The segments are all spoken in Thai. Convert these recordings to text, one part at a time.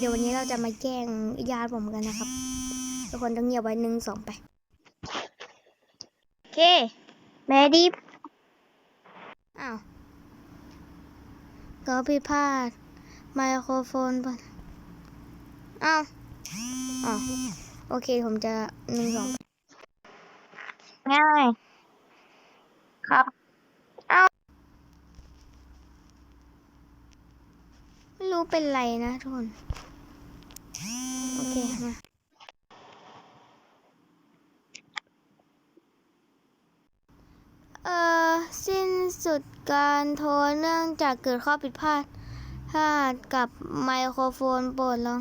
เดี๋ยววันนี้เราจะมาแกล้งญาติผมกันนะครับ ทุกคนต้องเงียบไว้หนึ่งสองไป โอเค แม่ดิฟอ้าวก็ผิดพลาดไมโครโฟนปะอ้าวอ๋อโอเคผมจะหนึ่งสองง่าย ครับ อ้าว ไม่ รู้เป็นไรนะทุกคน โอเคมาเอ่อ สิ้นสุดการโทรเนื่องจากเกิดข้อผิดพลาดพลาดกับไมโครโฟนโปรดลอง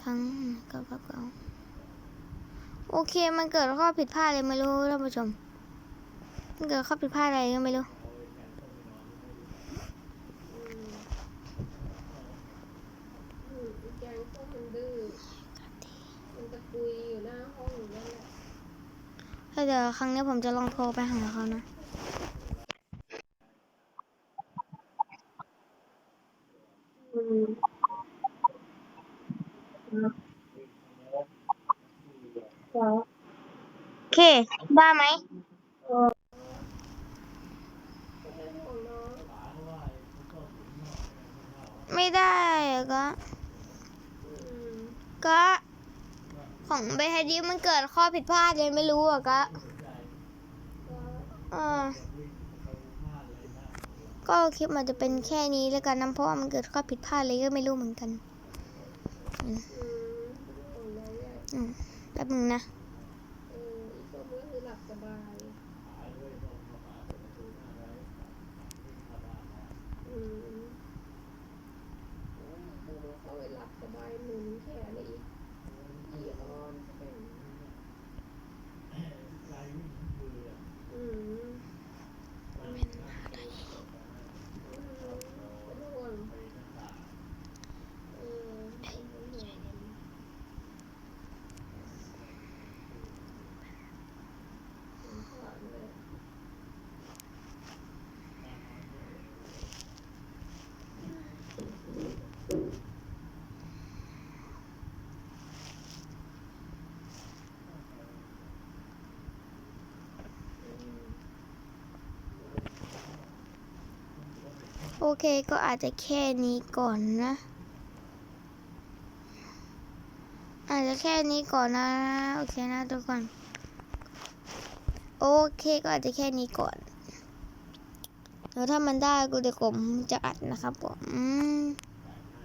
ครั้งก็ก็ก็โอเค มันเกิดข้อผิดพลาดเลยไม่รู้ท่านผู้ชม มันเกิดข้อผิดพลาดอะไรก็ไม่รู้ อืมอีแกงส้มมันดื้อ มันตะกุยอยู่หน้าห้องอยู่นั่นแหละแล้วเดี๋ยวครั้งนี้ผมจะลองโทรไปหาเขานะโอเค ได้ไหมเป็นห่วงน้องไม่ได้อะก็ อืมก็ ของเบฮดีมันเกิดข้อผิดพลาดเลยไม่รู้อะก็ก็เออก็คลิปมันจะเป็นแค่นี้แล้วกันนะเพราะว่ามันเกิดข้อผิดพลาดเลยก็ไม่รู้เหมือนกันอืมเป็นห่วงน้องใหญ่อืมแป๊บนึงนะ เอออีส้มก็คือหลับสบาย อืมโอ้ยดูเขาไปหลับสบายหนุนแขนเลยอีกอีออนแข็งอืม เป็นห่วงเออเป็นห่วงสงสารเลย โอเคก็อาจจะแค่นี้ก่อนนะ อาจจะแค่นี้ก่อนนะ โอเคนะทุกคน โอเคก็อาจจะแค่นี้ก่อนแล้วถ้ามันได้กูเดี๋ยวผมจะอัดนะครับผมอืม